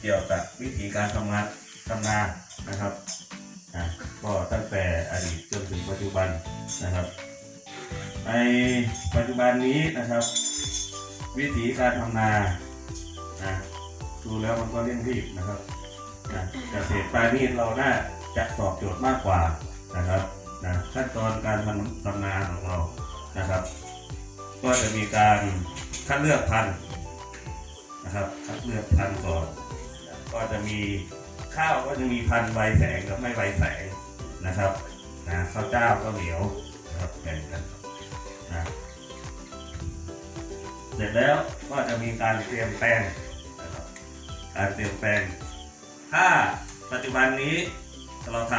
เกี่ยวกับวิธีการทำงานทำนานะครับอะก็ตั้งแต่อดีตจนถึงปัจจุบันนะครับ ในปัจจุบันนี้นะครับ วิธีการทำนานะดูแล้วมันก็เร่งรีบนะครับนะเกษตรปลายนี้เราน่าจะตอบโจทย์มากกว่านะครับนะขั้นตอนการทำทำนาของเรานะครับ ก็จะมีการคัดเลือกพันธุ์นะครับคัดเลือกพันธุ์ก่อน ก็จะมีข้าวก็จะมีพันใบแสงกับไม่ใบแสงนะครับนะข้าวเจ้าข้าวเหนียวนะครับแบ่งกันนะเสร็จแล้วก็จะมีการเตรียมแปลงนะครับการเตรียมแปลงถ้าปัจจุบันนี้เราท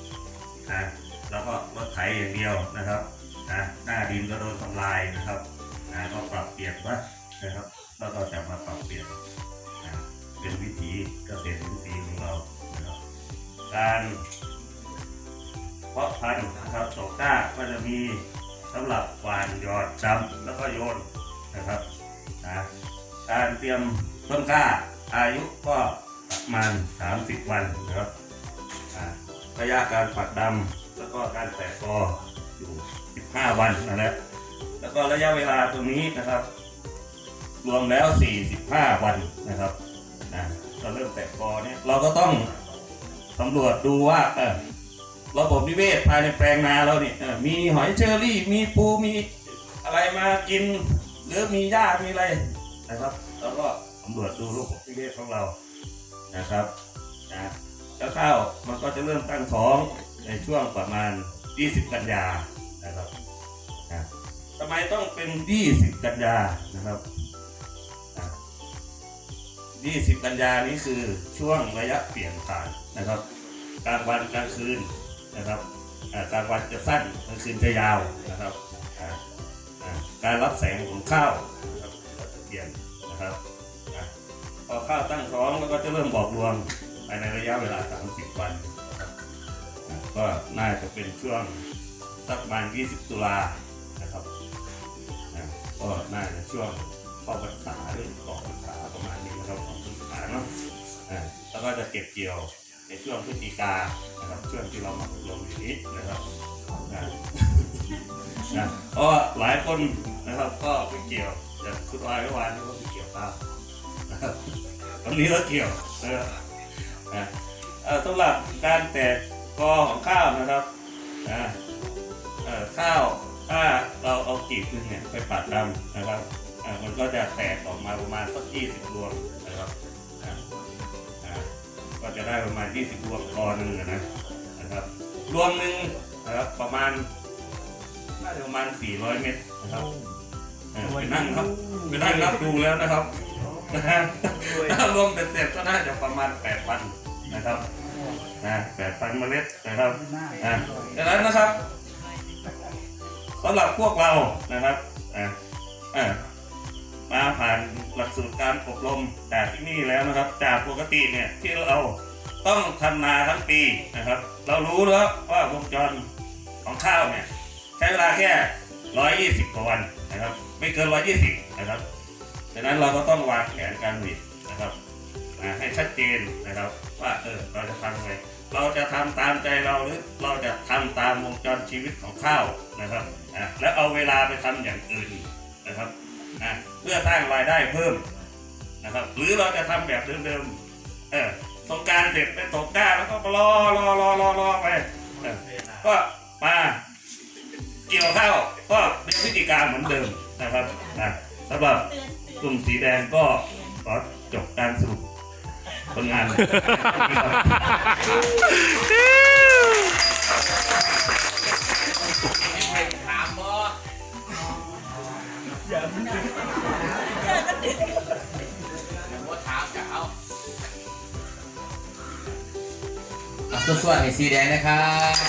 ำนะแล้วก็รถไถอย่างเดียวนะครับนะหน้าดินก็โดนทำลายนะครับนะก็ปรับเปลี่ยนวะนะครับแล้วก็จะมาปรับเปลี่ยน การเพาะพันธุ์นะครับตกกล้าก็จะมีสำหรับหวานหยอดจำแล้วก็โยนนะครับนะการเตรียมต้นกล้าอายุก็ประมาณ 30 วันนะครับระยะการปักดำแล้วก็การแตกกออยู่ 15 วันนะครับแล้วก็ระยะเวลาตรงนี้นะครับ รวมแล้ว 45 วันนะครับนะก็เริ่มแตกกอเนี่ยเราก็ต้อง สำรวจดูว่าเออระบบนิเวศภายในแปลงนาเราเนี่ยมีหอยเชอรี่มีปูมีอะไรมากิน หรือมีหญ้ามีอะไรนะครับแล้วก็สำรวจดูระบบนิเวศของเรานะครับนะแล้วข้าวมันก็จะเริ่มตั้งท้องในช่วงประมาณ 20 กันยานะครับนะทำไมต้องเป็น 20 กันยานะครับนะ20 กันยานี้คือช่วงระยะเปลี่ยนผ่านนะครับ กลางวันกลางคืนนะครับกลางวันจะสั้นกลางคืนจะยาวนะครับการรับแสงของข้าวนะครับจะเปลี่ยนนะครับพอข้าวตั้งท้องแล้วก็จะเริ่มบอกรวงภายในระยะเวลา 30 วันนะครับก็น่าจะเป็นช่วงสักประมาณ 20 ตุลานะครับก็น่าจะช่วงเข้าพรรษาหรือออกพรรษาประมาณนี้นะครับของพรรษาเนาะแล้วก็จะเก็บเกี่ยว ในช่วงพฤศจิกานะครับช่วงที่เรามาอบรมอยู่นี้นะครับอะนะเพราะว่าหลายคนนะครับก็ไปเกี่ยวอย่างคุณวายเมื่อวานนี้ก็ไปเกี่ยวข้าวนะครับวันนี้เราเกี่ยวเออนะเอ่อสำหรับการแตกกอของข้าวนะครับนะเอ่อข้าวถ้าเราเอากีบนึงเนี่ยไปปัดดำนะครับอ่ามันก็จะแตกออกมาประมาณสักยี่สิบรวง ได้ประมาณยี่สิบรวงกอหนึ่งอะนะนะครับรวมหนึ่งนะครับประมาณน่าจะประมาณ 400 เมตรนะครับเออไปนั่งครับไปนั่งนับดูแล้วนะครับนะฮะถ้ารวมเสร็จๆก็น่าจะประมาณ 8,000 นะครับนะ8,000เมล็ดนะครับนะดังนั้นนะครับสำหรับพวกเรานะครับอะอะมาผ่านหลักสูตรการอบรมจากที่นี่แล้วนะครับ จากปกติเนี่ยที่เรา ต้องทำนาทั้งปีนะครับ เรารู้แล้วว่าวงจรของข้าวเนี่ยใช้เวลาแค่ 120กว่าวันนะครับ ไม่เกิน 120 นะครับดังนั้นเราก็ต้องวางแผนการผลิตนะครับให้ชัดเจนนะครับ ว่าเออเราจะทำไงเราจะทำตามใจเราหรือเราจะทำตามวงจรชีวิตของข้าวนะครับแล้วเอาเวลาไปทำอย่างอื่นนะครับเพื่อสร้างรายได้เพิ่มนะครับ หรือเราจะทำแบบเดิมๆเออ สงการเสร็จไปตกได้แล้วก็รอรอรอรอรอไปก็มาเกี่ยวข้าวก็มีพฤติการเหมือนเดิมนะครับนะสำหรับกลุ่มสีแดงก็ขอจบการสรุปผลงาน ส่วนๆในสีแดงนะครับ